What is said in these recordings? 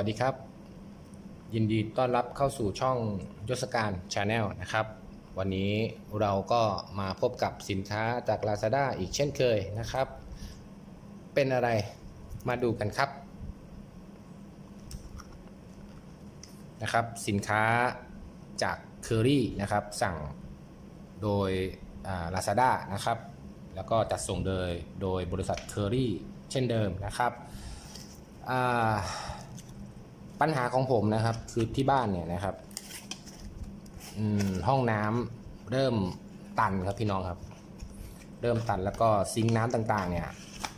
วัสดีครับ ยินดีต้อนรับเข้าสู่ช่องยศการชาแนลนะครับ วันนี้เราก็มาพบกับสินค้าจาก Lazada อีกเช่นเคยนะครับ เป็นอะไรมาดูกันครับนะครับ สินค้าจาก Curry นะครับ สั่งโดยอ่า Lazada นะครับ แล้วก็จัดส่งโดยโดยบริษัท Curry เช่นเดิมนะครับอ่า ปัญหาของผมนะครับ คือที่บ้านเนี่ยนะครับ อืมห้องน้ำเริ่มตันครับพี่น้องครับ เริ่มตันแล้วก็ซิงค์น้ำต่างๆ เนี่ย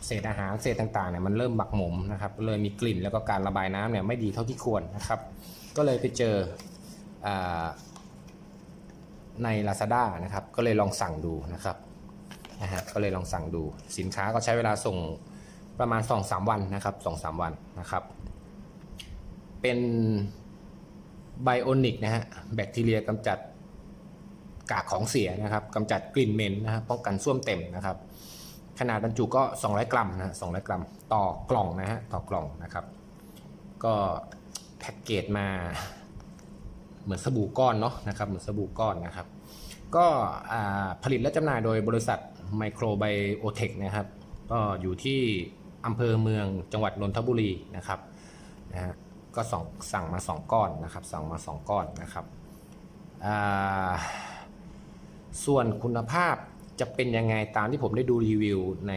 เศษอาหารเศษต่างๆเนี่ยมันเริ่มหมักหมมนะครับ เลยมีกลิ่นแล้วก็การระบายน้ำเนี่ยไม่ดีเท่าที่ควรนะครับ ก็เลยไปเจออใน Lazada นะครับ ก็เลยลองสั่งดูนะครับนะฮะก็เลยลองสั่งดูสินค้าก็ใช้เวลาส่งประมาณ 2-3 วันนะครับ2-3 วันนะครับ เป็นไบโอนิกนะฮะแบคทีเรียกำจัดกากของเสียนะครับกำจัดกลิ่นเหม็นนะครับป้องกันส้วมเต็มนะครับ ขนาดบรรจุก็ 200 กรัมนะฮะ200 กรัม ต่อกล่องนะฮะต่อกล่องนะครับ ก็แพ็กเกจมาเหมือนสบู่ก้อนเนาะนะครับเหมือนสบู่ก้อนนะครับ ก็ผลิตและจำหน่ายโดยบริษัทไมโครไบโอเทคนะครับ ก็อยู่ที่อำเภอเมืองจังหวัดนนทบุรีนะครับนะฮะ ก็สองสั่งมา 2 ก้อนนะครับ สั่งมา 2 ก้อนนะครับ ส่วนคุณภาพจะเป็นยังไงตามที่ผมได้ดูรีวิวใน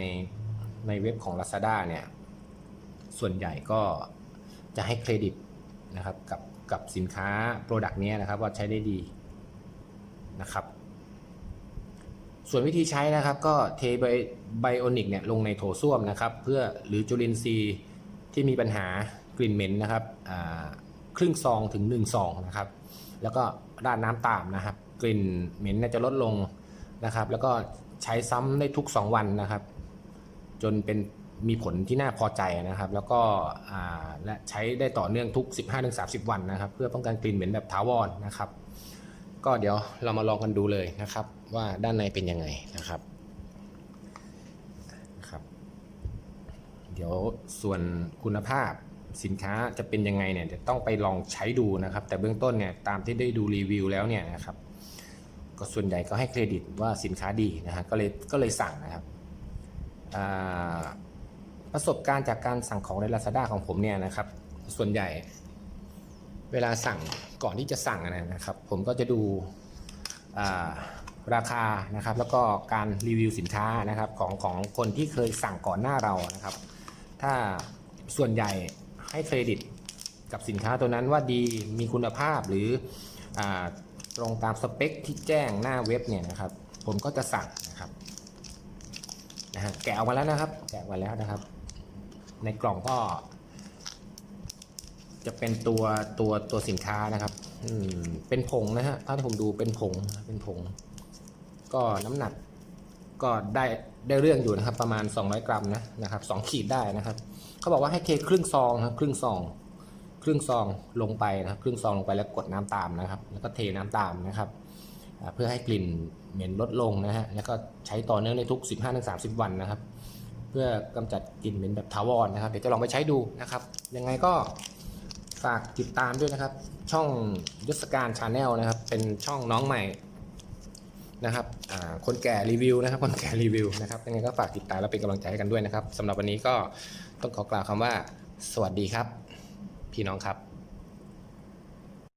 ในเว็บของ Lazada เนี่ย ส่วนใหญ่ก็จะให้เครดิตนะครับกับกับสินค้าโปรดักต์นี้นะครับว่าใช้ได้ดีนะครับ ส่วนวิธีใช้นะครับก็เทไบไบโอนิกเนี่ยลงในโถส้วมนะครับ เพื่อหรือจุลินทรีย์ ที่มีปัญหากลิ่นเหม็นนะครับครึ่งซองถึง1ซองนะครับ แล้วก็ราดน้ำตามนะครับ กลิ่นเหม็นจะลดลงนะครับ แล้วก็ใช้ซ้ำได้ทุก 2 วันนะครับ จนเป็นมีผลที่น่าพอใจนะครับ แล้วก็และใช้ได้ต่อเนื่องทุก 15-30 วันนะครับ เพื่อป้องกันกลิ่นเหม็นแบบถาวรนะครับ ก็เดี๋ยวเรามาลองกันดูเลยนะครับ ว่าด้านในเป็นยังไงนะครับ ดี๋ยวส่วนคุณภาพสินค้าจะเป็นยังไงเนี่ยเดี๋ยวต้องไปลองใช้ดูนะครับ แต่เบื้องต้นเนี่ยตามที่ได้ดูรีวิวแล้วเนี่ยนะครับก็ส่วนใหญ่ก็ให้เครดิตว่าสินค้าดีนะฮะก็เลยก็เลยสั่งนะครับประสบการณ์จากการสั่งของใน Lazada ของผมเนี่ยนะครับ ส่วนใหญ่เวลาสั่งก่อนที่จะสั่งนะครับ ผมก็จะดูราคานะครับ แล้วก็การรีวิวสินค้านะครับของของคนที่เคยสั่งก่อนหน้าเรานะครับ ถ้าส่วนใหญ่ให้เครดิตกับสินค้าตัวนั้นว่าดีมีคุณภาพหรืออตรงตามสเปคที่แจ้งหน้าเว็บเนี่ยนะครับ ผมก็จะสั่งนะครับนะฮะแกะออกมาแล้วนะครับ แกะออกมาแล้วนะครับ ในกล่องก็จะเป็นตัวตัวตัวสินค้านะครับ อืมเป็นผงนะฮะถ้าผมดูเป็นผงเป็นผง ก็น้ำหนัก ก็ได้ได้เรื่องอยู่นะครับ ประมาณ 200 กรัมนะนะครับสขีดได้นะครับเขาบอกว่าให้เทครึ่งซองครับครึ่งซอง ครึ่งซองลงไปนะครับ ครึ่งซองลงไปแล้วกดน้ำตามนะครับ แล้วก็เทน้ำตามนะครับ เพื่อให้กลิ่นเหม็นลดลงนะฮะแล้วก็ใช้ต่อเนื่องในทุก 15-30 วันนะครับ เพื่อกำจัดกลิ่นเหม็นแบบถาวรนะครับ เดี๋ยวจะลองไปใช้ดูนะครับ ยังไงก็ฝากติดตามด้วยนะครับ ช่องยศการชาแนลนะครับ เป็นช่องน้องใหม่ นะครับคนแก่รีวิวนะครับ คนแก่รีวิวนะครับยังไงก็ฝากติดตามและเป็นกำลังใจให้กันด้วยนะครับสำหรับวันนี้ก็ต้องขอกล่าวคำว่า สวัสดีครับ พี่น้องครับ